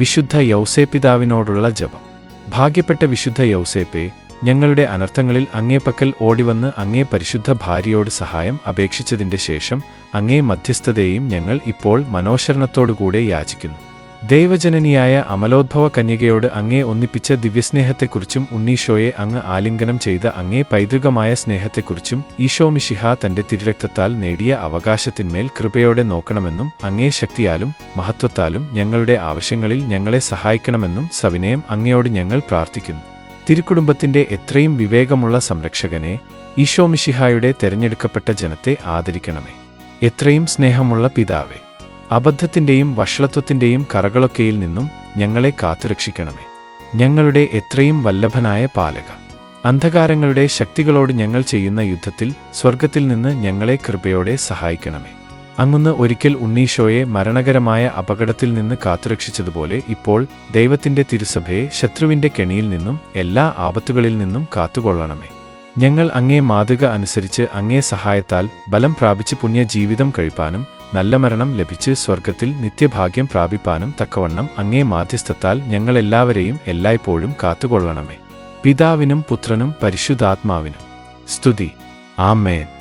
വിശുദ്ധ യൗസേപിതാവിനോടുള്ള ജപം. ഭാഗ്യപ്പെട്ട വിശുദ്ധ യൗസേപ്പെ ഞങ്ങളുടെ അനർത്ഥങ്ങളിൽ അങ്ങേപ്പക്കൽ ഓടിവന്ന് അങ്ങേ പരിശുദ്ധ ഭാര്യയോട് സഹായം അപേക്ഷിച്ചതിന്റെ ശേഷം അങ്ങേ മധ്യസ്ഥതയും ഞങ്ങൾ ഇപ്പോൾ മനോശരണത്തോടുകൂടെ യാചിക്കുന്നു. ദൈവജനനിയായ അമലോദ്ഭവ കന്യകയോട് അങ്ങേ ഒന്നിപ്പിച്ച ദിവ്യസ്നേഹത്തെക്കുറിച്ചും ഉണ്ണീഷോയെ അങ്ങ് ആലിംഗനം ചെയ്ത അങ്ങേ പൈതൃകമായ സ്നേഹത്തെക്കുറിച്ചും ഈശോമിഷിഹ തന്റെ തിരുരക്തത്താൽ നേടിയ അവകാശത്തിന്മേൽ കൃപയോടെ നോക്കണമെന്നും അങ്ങേ ശക്തിയാലും മഹത്വത്താലും ഞങ്ങളുടെ ആവശ്യങ്ങളിൽ ഞങ്ങളെ സഹായിക്കണമെന്നും സവിനയം അങ്ങയോട് ഞങ്ങൾ പ്രാർത്ഥിക്കുന്നു. തിരുക്കുടുംബത്തിന്റെ എത്രയും വിവേകമുള്ള സംരക്ഷകനെ ഈശോമിഷിഹായുടെ തെരഞ്ഞെടുക്കപ്പെട്ട ജനത്തെ ആദരിക്കണമേ. എത്രയും സ്നേഹമുള്ള പിതാവേ. അബദ്ധത്തിന്റെയും വഷളത്വത്തിന്റെയും കറകളൊക്കെയിൽ നിന്നും ഞങ്ങളെ കാത്തുരക്ഷിക്കണമേ. ഞങ്ങളുടെ എത്രയും വല്ലഭനായ പാലക. അന്ധകാരങ്ങളുടെ ശക്തികളോട് ഞങ്ങൾ ചെയ്യുന്ന യുദ്ധത്തിൽ സ്വർഗത്തിൽ നിന്ന് ഞങ്ങളെ കൃപയോടെ സഹായിക്കണമേ. അങ്ങുന്ന് ഒരിക്കൽ ഉണ്ണീശോയെ മരണകരമായ അപകടത്തിൽ നിന്ന് കാത്തുരക്ഷിച്ചതുപോലെ ഇപ്പോൾ ദൈവത്തിന്റെ തിരുസഭയെ ശത്രുവിന്റെ കെണിയിൽ നിന്നും എല്ലാ ആപത്തുകളിൽ നിന്നും കാത്തുകൊള്ളണമേ. ഞങ്ങൾ അങ്ങേ മാതൃക അനുസരിച്ച് അങ്ങേ സഹായത്താൽ ബലം പ്രാപിച്ച് പുണ്യ ജീവിതം കഴിപ്പാനും നല്ല മരണം ലഭിച്ച് സ്വർഗത്തിൽ നിത്യഭാഗ്യം പ്രാപിപ്പാനും തക്കവണ്ണം അങ്ങേ മാധ്യസ്ഥത്താൽ ഞങ്ങളെല്ലാവരെയും എല്ലായ്പ്പോഴും കാത്തുകൊള്ളണമേ. പിതാവിനും പുത്രനും പരിശുദ്ധാത്മാവിനും സ്തുതി. ആമേൻ.